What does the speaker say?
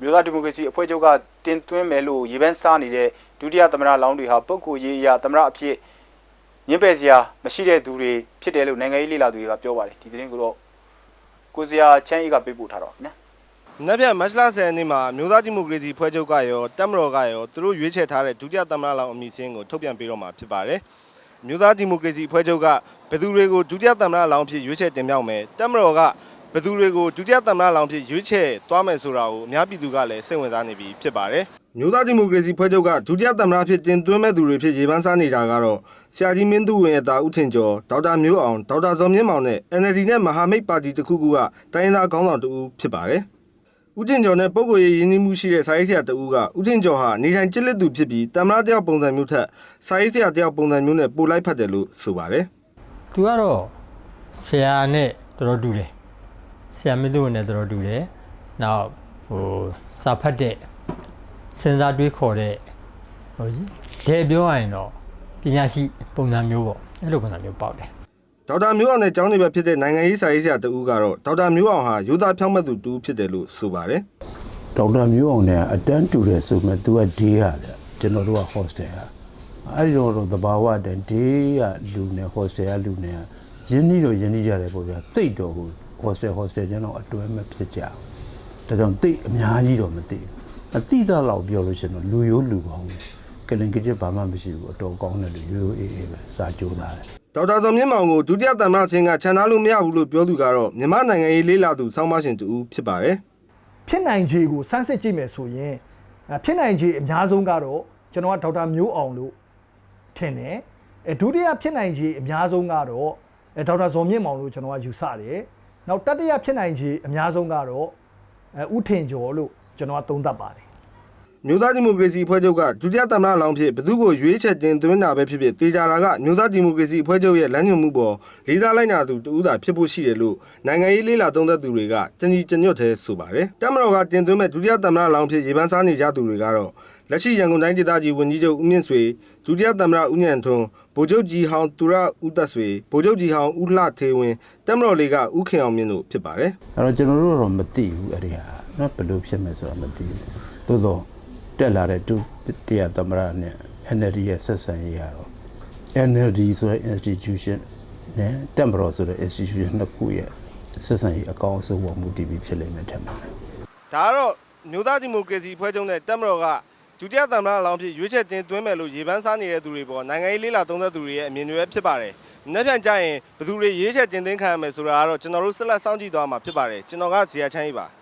မြို့သားဒီမိုကရေစီအဖွဲ့ချုပ်ကတင်သွင်းမယ်လို့ရေပန်းစားနေတဲ့ဒုတိယသမ္မတလောင်းတွေဟာပုဂ္ဂိုလ်ရေးအရာသမ္မတအဖြစ်ညစ်ပယ်စရာမရှိတဲ့သူတွေဖြစ်တယ်လို့နိုင်ငံရေးလေ့လာသူတွေကပြောပါတယ်ဒီသတင်းကိုတော့ကိုစရာချမ်းအေးကပေးပို့ထားတော့ခင်ဗျာ။နက်ဖြန်မတ်လ10ရက်နေ့မှာမြို့သားဒီမိုကရေစီဖွဲ့ချုပ်ကရောတက်မတော်ကရောသူတို့ရွေးချယ်ထားတဲ့ဒုတိယသမ္မတလောင်းအမည်စင်းကိုထုတ်ပြန်ပေးတော့မှာဖြစ်ပါတယ်။မြို့သားဒီမိုကရေစီဖွဲ့ချုပ်ကဘယ်သူတွေကိုဒုတိယသမ္မတလောင်းအဖြစ်ရွေးချယ်တင်မြှောက်မယ်။တက်မတော်က ဘယ်သူတွေကိုဒုတိယသမ္မတလောင်းအဖြစ်ရွေးချယ်သွားမယ်ဆိုတာကိုအများပြည်သူကလည်းစိတ်ဝင်စားနေပြီဖြစ်ပါတယ်။မြို့သားဒီမိုကရေစီဖွဲ့ချုပ်ကဒုတိယသမ္မတဖြစ်တင်သွင်းမဲ့သူတွေဖြစ်ရေပန်းစားနေတာကတော့ဆရာကြီးမင်းသူဝင်ရဲ့တာဦးထင်ကျော်ဒေါက်တာမျိုးအောင်ဒေါက်တာဇော်မြင့်မောင်နဲ့ NLD နဲ့မဟာမိတ်ပါတီတစ်ခုခုကတိုင်းရင်းသားခေါင်းဆောင်တူဖြစ်ပါတယ်။ဦးတင်ကျော်နဲ့ပုံကိုယ်ရေးရင်းနှီးမှုရှိတဲ့စာရေးဆရာတဦးကဦးတင်ကျော်ဟာနေထိုင်ကျစ်လက်သူဖြစ်ပြီးတမရတယောက်ပုံစံမျိုးထက်စာရေးဆရာတယောက်ပုံစံမျိုးနဲ့ပိုလိုက်ဖက်တယ်လို့ဆိုပါတယ်သူကတော့ဆရာနဲ့တော်တော်တူတယ် ဆရာမင်းတို့နဲ့တော်တော်တူတယ်နောက်ဟိုစာဖတ်တဲ့စဉ်းစားတွေးခေါ်တဲ့ဟိုတဲ့ပြောရရင်တော့ပညာရှိပုံစံမျိုးပေါ့အဲ့လိုပုံစံမျိုးပေါက်တယ်။ဒေါက်တာမျိုးအောင်နဲ့ကျောင်းနေပဲဖြစ်တဲ့နိုင်ငံရေးစာရေးဆရာတဦးကတော့ဒေါက်တာမျိုးအောင်ဟာယူသားဖြောင်းမဲ့သူတူဖြစ်တယ်လို့ဆိုပါတယ်ဒေါက်တာမျိုးအောင်နဲ့အတန်းတူတယ်ဆိုမှ तू က day ရတယ်ကျွန်တော်တို့က hostel ဟာအဲ့ဒီတော့သဘာဝတည်း day ကလူနဲ့ hostel ကလူနဲ့ရင်းနှီးတော့ရင်းနှီးကြတယ်ပေါ့ဗျာတိတ်တော့ဟို hostel hostel ကျန်တော့အတွဲမဖြစ်ကြဘူးဒါကြောင့်တိတ်အများကြီးတော့မသိဘူးအတိအသလောက်ပြောလို့ရှိရင်တော့လူရိုးလူကောင်းတယ်ကလင်ကကျစ်ဘာမှမရှိဘူးအတော်ကောင်းတဲ့လူရိုးရိုးအေးအေးပဲစာကြိုးသားတယ်။ဒေါက်တာဇော်မြင့်မောင်ကိုဒုတိယသမ္မတချင်းကခြံထားလို့မရဘူးလို့ပြောသူကတော့မြန်မာနိုင်ငံရေးလေးလာသူစောင်းမရှင်တူဖြစ်ပါတယ်ဖြစ်နိုင်ခြေကိုစမ်းစစ်ကြည့်မယ်ဆိုရင်အဲဖြစ်နိုင်ခြေအများဆုံးကတော့ကျွန်တော်ကဒေါက်တာမျိုးအောင်လို့ထင်တယ်အဲဒုတိယဖြစ်နိုင်ခြေအများဆုံးကတော့အဲဒေါက်တာဇော်မြင့်မောင်လို့ကျွန်တော်ကယူဆတယ် နောက်တတိယဖြစ်နိုင်ခြေအများဆုံးကတော့အဲဥထင်ကျော်လို့ကျွန်တော်ကသုံးသပ်ပါတယ်။ မြို့သားဒီမိုကရေစီအဖွဲ့ချုပ်ကဒုတိယသမ္မတလောင်းဖြစ်ဘယ်သူကိုရွေးချယ်တင်သွင်းတာပဲဖြစ်ဖြစ်တေချာတာကမြို့သားဒီမိုကရေစီအဖွဲ့ချုပ်ရဲ့လမ်းညွှန်မှုပေါ်လေးစားလိုက်နာသူတူဦးသာဖြစ်ဖို့ရှိတယ်လို့နိုင်ငံရေးလေးလာသုံးသက်သူတွေကတညီတညွတ်သေးဆိုပါတယ်။တမတော်ကတင်သွင်းမဲ့ဒုတိယသမ္မတလောင်းဖြစ်ရေပန်းစားနေကြသူတွေကတော့လက်ရှိရန်ကုန်တိုင်းဒေသကြီးဝန်ကြီးချုပ်ဦးမြင့်ဆွေဒုတိယသမ္မတဦးညံထွန်းဗိုလ်ချုပ်ကြီးဟောင်းသူရဦးသက်ဆွေဗိုလ်ချုပ်ကြီးဟောင်းဦးလှထေဝင်းတမတော်လေးကဦးခင်အောင်မြင့်တို့ဖြစ်ပါတယ်အဲ့တော့ကျွန်တော်တို့တော့မသိဘူးအဲ့ဒီဟာနော်ဘယ်လိုဖြစ်မယ်ဆိုတာမသိဘူးသို့တော့ တက်လာတဲ့ဒုတိယသမ္မတနဲ့ NLD ရဲ့ဆက်ဆံရေးရတော့ NLD ဆိုတဲ့ institution နဲ့တက်မတော်ဆိုတဲ့ institution နှစ်ခုရဲ့ဆက်ဆံရေးအကောင်းအဆုံးပေါ်မူတည်ပြီးဖြစ်လိမ့်မယ်ထင်ပါတယ်။ဒါကတော့မြို့သားဒီမိုကရေစီအဖွဲ့ချုပ်နဲ့တက်မတော်ကဒုတိယသမ္မတလောင်းဖြစ်ရွေးချယ်တင်သွင်းမယ်လို့ရေပန်းစားနေတဲ့သူတွေပေါ်နိုင်ငံရေးလေးလာသုံးသက်သူတွေရဲ့အမြင်တွေပဲဖြစ်ပါတယ်။နောက်ပြန်ကြရင်ဘယ်သူတွေရွေးချယ်တင်သွင်းခံရမယ်ဆိုတာကတော့ကျွန်တော်တို့ဆက်လက်စောင့်ကြည့်သွားမှာဖြစ်ပါတယ်။ကျွန်တော်ကဇေယျချမ်းကြီးပါ။